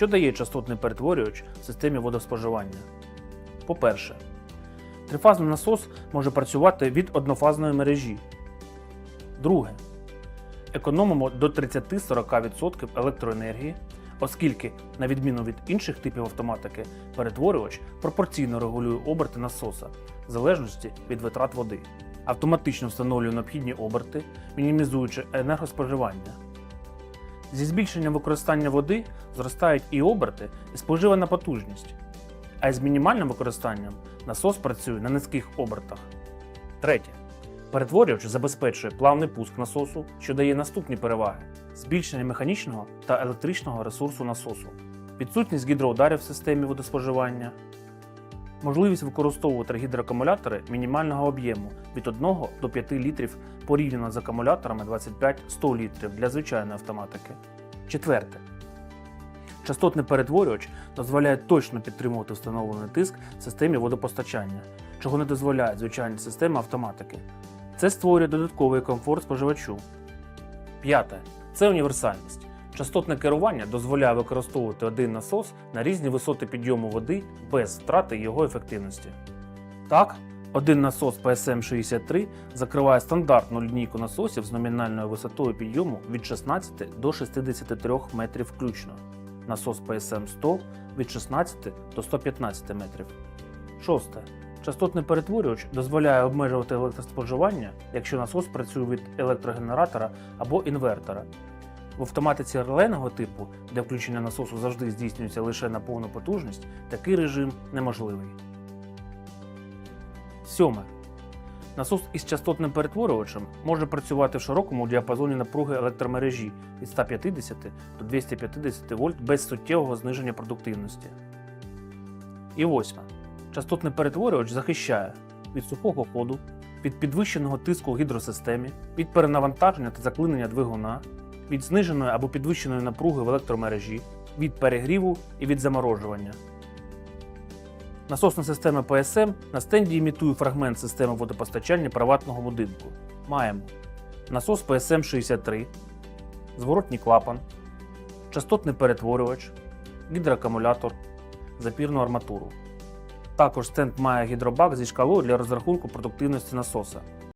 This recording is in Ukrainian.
Що дає частотний перетворювач в системі водоспоживання? По-перше, трифазний насос може працювати від однофазної мережі. Друге, економимо до 30-40% електроенергії, оскільки, на відміну від інших типів автоматики, перетворювач пропорційно регулює оберти насоса в залежності від витрат води. Автоматично встановлює необхідні оберти, мінімізуючи енергоспоживання. Зі збільшенням використання води зростають і оберти, і споживана потужність. А із мінімальним використанням насос працює на низьких обертах. Третє. Перетворювач забезпечує плавний пуск насосу, що дає наступні переваги: збільшення механічного та електричного ресурсу насосу, відсутність гідроударів в системі водоспоживання, можливість використовувати гідроакумулятори мінімального об'єму від 1 до 5 літрів порівняно з акумуляторами 25-100 літрів для звичайної автоматики. Четверте. Частотний перетворювач дозволяє точно підтримувати встановлений тиск в системі водопостачання, чого не дозволяють звичайні системи автоматики. Це створює додатковий комфорт споживачу. П'яте. Це універсальність. Частотне керування дозволяє використовувати один насос на різні висоти підйому води без втрати його ефективності. Так, один насос PSM63 закриває стандартну лінійку насосів з номінальною висотою підйому від 16 до 63 метрів включно. Насос PSM100 від 16 до 115 метрів. Шосте. Частотний перетворювач дозволяє обмежувати електроспоживання, якщо насос працює від електрогенератора або інвертора. В автоматиці релейного типу, де включення насосу завжди здійснюється лише на повну потужність, такий режим неможливий. Сьоме. Насос із частотним перетворювачем може працювати в широкому діапазоні напруги електромережі від 150 до 250 вольт без суттєвого зниження продуктивності. І восьме. Частотний перетворювач захищає від сухого ходу, від підвищеного тиску у гідросистемі, від перенавантаження та заклинення двигуна, від зниженої або підвищеної напруги в електромережі, від перегріву і від заморожування. Насосна система PSM на стенді імітує фрагмент системи водопостачання приватного будинку. Маємо насос PSM 63, зворотній клапан, частотний перетворювач, гідроакумулятор, запірну арматуру. Також стенд має гідробак зі шкалою для розрахунку продуктивності насоса.